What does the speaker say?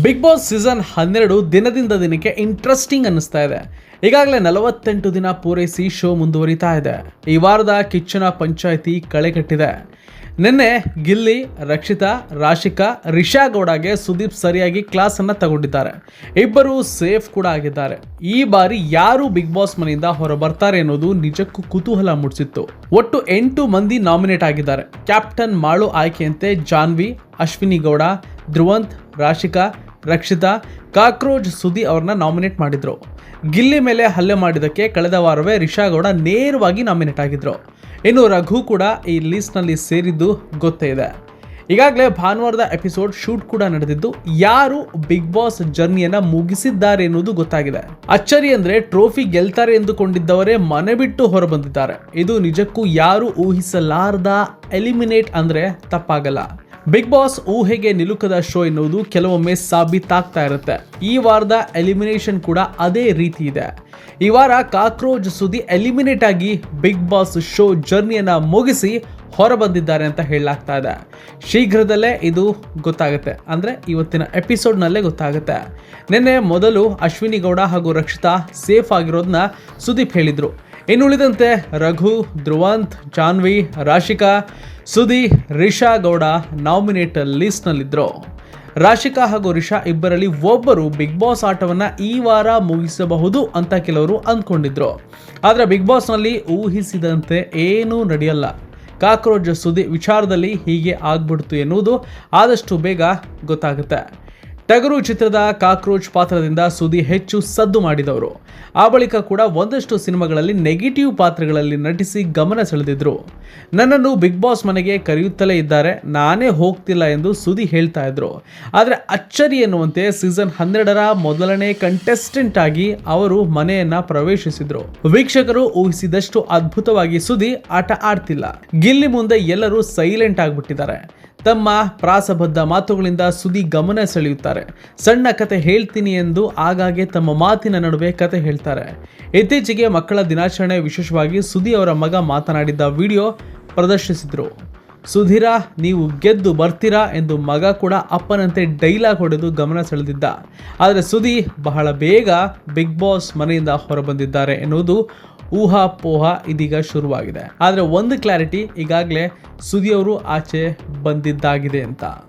Big boss season ಹನ್ನೆರಡು ದಿನದಿಂದ ದಿನಕ್ಕೆ ಇಂಟ್ರೆಸ್ಟಿಂಗ್ ಅನ್ನಿಸ್ತಾ ಇದೆ. ಈಗಾಗಲೇ ನಲವತ್ತೆಂಟು ದಿನ ಪೂರೈಸಿ ಶೋ ಮುಂದುವರಿತಾ ಇದೆ. ಈ ವಾರದ ಕಿಚ್ಚನ ಪಂಚಾಯಿತಿ ಕಳೆಗಟ್ಟಿದೆ. ನಿನ್ನೆ ಗಿಲ್ಲಿ, ರಕ್ಷಿತಾ, ರಾಶಿಕಾ, ರಿಷಾ ಗೌಡಗೆ ಸುದೀಪ್ ಸರಿಯಾಗಿ ಕ್ಲಾಸ್ ಅನ್ನ ತಗೊಂಡಿದ್ದಾರೆ. ಇಬ್ಬರು ಸೇಫ್ ಕೂಡ ಆಗಿದ್ದಾರೆ. ಈ ಬಾರಿ ಯಾರು ಬಿಗ್ ಬಾಸ್ ಮನೆಯಿಂದ ಹೊರ ಬರ್ತಾರೆ ಅನ್ನೋದು ನಿಜಕ್ಕೂ ಕುತೂಹಲ ಮೂಡಿಸಿತ್ತು. ಒಟ್ಟು ಎಂಟು ಮಂದಿ ನಾಮಿನೇಟ್ ಆಗಿದ್ದಾರೆ. ಕ್ಯಾಪ್ಟನ್ ಮಾಳು ಆಯ್ಕೆಯಂತೆ ಜಾನ್ವಿ, ಅಶ್ವಿನಿ ಗೌಡ ಧ್ರುವಂತ್, ರಾಶಿಕಾ, ರಕ್ಷಿತಾ ಕಾಕ್ರೋಚ್ ಸುದಿ ಅವ್ರನ್ನ ನಾಮಿನೇಟ್ ಮಾಡಿದ್ರು. ಗಿಲ್ಲಿ ಮೇಲೆ ಹಲ್ಲೆ ಮಾಡಿದ್ದಕ್ಕೆ ಕಳೆದ ವಾರವೇ ರಿಷಾ ಗೌಡ ನೇರವಾಗಿ ನಾಮಿನೇಟ್ ಆಗಿದ್ರು. ಇನ್ನು ರಘು ಕೂಡ ಈ ಲೀಸ್ಟ್ನಲ್ಲಿ ಸೇರಿದ್ದು ಗೊತ್ತೇ ಇದೆ. ಈಗಾಗಲೇ ಭಾನುವಾರದ ಎಪಿಸೋಡ್ ಶೂಟ್ ಕೂಡ ನಡೆದಿದ್ದು, ಯಾರು ಬಿಗ್ ಬಾಸ್ ಜರ್ನಿಯನ್ನ ಮುಗಿಸಿದ್ದಾರೆ ಎನ್ನುವುದು ಗೊತ್ತಾಗಿದೆ. ಅಚ್ಚರಿ ಅಂದ್ರೆ ಟ್ರೋಫಿ ಗೆಲ್ತಾರೆ ಎಂದುಕೊಂಡಿದ್ದವರೇ ಮನೆ ಬಿಟ್ಟು ಹೊರಬಂದಿದ್ದಾರೆ. ಇದು ನಿಜಕ್ಕೂ ಯಾರು ಊಹಿಸಲಾರದ ಎಲಿಮಿನೇಟ್ ಅಂದ್ರೆ ತಪ್ಪಾಗಲ್ಲ. ಬಿಗ್ ಬಾಸ್ ಊಹೆಗೆ ನಿಲುಕದ ಶೋ ಎನ್ನುವುದು ಕೆಲವೊಮ್ಮೆ ಸಾಬೀತಾಗ್ತಾ ಇರುತ್ತೆ. ಈ ವಾರದ ಎಲಿಮಿನೇಷನ್ ಕೂಡ ಅದೇ ರೀತಿ ಇದೆ. ಈ ವಾರ ಕಾಕ್ರೋಚ್ ಸುದಿ ಎಲಿಮಿನೇಟ್ ಆಗಿ ಬಿಗ್ ಬಾಸ್ ಶೋ ಜರ್ನಿಯನ್ನ ಮುಗಿಸಿ ಹೊರಬಂದಿದ್ದಾರೆ ಅಂತ ಹೇಳಲಾಗ್ತಾ ಇದೆ. ಶೀಘ್ರದಲ್ಲೇ ಇದು ಗೊತ್ತಾಗುತ್ತೆ. ಅಂದರೆ ಇವತ್ತಿನ ಎಪಿಸೋಡ್ನಲ್ಲೇ ಗೊತ್ತಾಗುತ್ತೆ. ನಿನ್ನೆ ಮೊದಲು ಅಶ್ವಿನಿ ಗೌಡ ಹಾಗೂ ರಕ್ಷಿತಾ ಸೇಫ್ ಆಗಿರೋದನ್ನ ಸುದೀಪ್ ಹೇಳಿದರು. ಇನ್ನುಳಿದಂತೆ ರಘು, ಧ್ರುವಂತ್, ಜಾನ್ವಿ, ರಾಶಿಕಾ ಸುದಿ ರಿಷಾ ಗೌಡ ನಾಮಿನೇಟ್ ಲಿಸ್ಟ್ನಲ್ಲಿದ್ದರು ರಾಶಿಕಾ ಹಾಗೂ ರಿಷಾ ಇಬ್ಬರಲ್ಲಿ ಒಬ್ಬರು ಬಿಗ್ ಬಾಸ್ ಆಟವನ್ನು ಈ ವಾರ ಮುಗಿಸಬಹುದು ಅಂತ ಕೆಲವರು ಅಂದ್ಕೊಂಡಿದ್ರು. ಆದರೆ ಬಿಗ್ ಬಾಸ್ನಲ್ಲಿ ಊಹಿಸಿದಂತೆ ಏನೂ ನಡೆಯಲ್ಲ. ಕಾಕ್ರೋಚ್ ಸುದ್ದಿ ವಿಚಾರದಲ್ಲಿ ಹೀಗೆ ಆಗ್ಬಿಡ್ತು ಎನ್ನುವುದು ಆದಷ್ಟು ಬೇಗ ಗೊತ್ತಾಗುತ್ತೆ. ಟಗರು ಚಿತ್ರದ ಕಾಕ್ರೋಚ್ ಪಾತ್ರದಿಂದ ಸುದಿ ಹೆಚ್ಚು ಸದ್ದು ಮಾಡಿದವರು. ಆ ಬಳಿಕ ಕೂಡ ಒಂದಷ್ಟು ಸಿನಿಮಾಗಳಲ್ಲಿ ನೆಗೆಟಿವ್ ಪಾತ್ರಗಳಲ್ಲಿ ನಟಿಸಿ ಗಮನ ಸೆಳೆದಿದ್ರು. ನನ್ನನ್ನು ಬಿಗ್ ಬಾಸ್ ಮನೆಗೆ ಕರೆಯುತ್ತಲೇ ಇದ್ದಾರೆ. ನಾನೇ ಹೋಗ್ತಿಲ್ಲ ಎಂದು ಸುದಿ ಹೇಳ್ತಾ ಇದ್ರು. ಆದರೆ ಅಚ್ಚರಿ ಎನ್ನುವಂತೆ ಸೀಸನ್ ಹನ್ನೆರಡರ ಮೊದಲನೇ ಕಂಟೆಸ್ಟೆಂಟ್ ಆಗಿ ಅವರು ಮನೆಯನ್ನ ಪ್ರವೇಶಿಸಿದ್ರು. ವೀಕ್ಷಕರು ಊಹಿಸಿದಷ್ಟು ಅದ್ಭುತವಾಗಿ ಸುದಿ ಆಟ ಆಡ್ತಿಲ್ಲ. ಗಿಲ್ಲಿ ಮುಂದೆ ಎಲ್ಲರೂ ಸೈಲೆಂಟ್ ಆಗಿಬಿಟ್ಟಿದ್ದಾರೆ. ತಮ್ಮ ಪ್ರಾಸಬದ್ಧ ಮಾತುಗಳಿಂದ ಸುದಿ ಗಮನ ಸೆಳೆಯುತ್ತಾರೆ. ಸಣ್ಣ ಕತೆ ಹೇಳ್ತೀನಿ ಎಂದು ಆಗಾಗ್ಗೆ ತಮ್ಮ ಮಾತಿನ ನಡುವೆ ಕತೆ ಹೇಳ್ತಾರೆ. ಇತ್ತೀಚೆಗೆ ಮಕ್ಕಳ ದಿನಾಚರಣೆ ವಿಶೇಷವಾಗಿ ಸುದಿ ಅವರ ಮಗ ಮಾತನಾಡಿದ್ದ ವಿಡಿಯೋ ಪ್ರದರ್ಶಿಸಿದರು. ಸುಧೀರ, ನೀವು ಗೆದ್ದು ಬರ್ತೀರಾ? ಎಂದು ಮಗ ಕೂಡ ಅಪ್ಪನಂತೆ ಡೈಲಾಗ್ ಹೊಡೆದು ಗಮನ ಸೆಳೆದಿದ್ದ. ಆದರೆ ಸುದಿ ಬಹಳ ಬೇಗ ಬಿಗ್ ಬಾಸ್ ಮನೆಯಿಂದ ಹೊರಬಂದಿದ್ದಾರೆ ಎನ್ನುವುದು ಊಹಾಪೋಹ ಇದೀಗ ಶುರುವಾಗಿದೆ. ಆದರೆ ಒಂದು ಕ್ಲಾರಿಟಿ ಈಗಾಗಲೇ ಸುದಿಯವರು ಆಚೆ ಬಂದಿದ್ದಾಗಿದೆ ಅಂತ.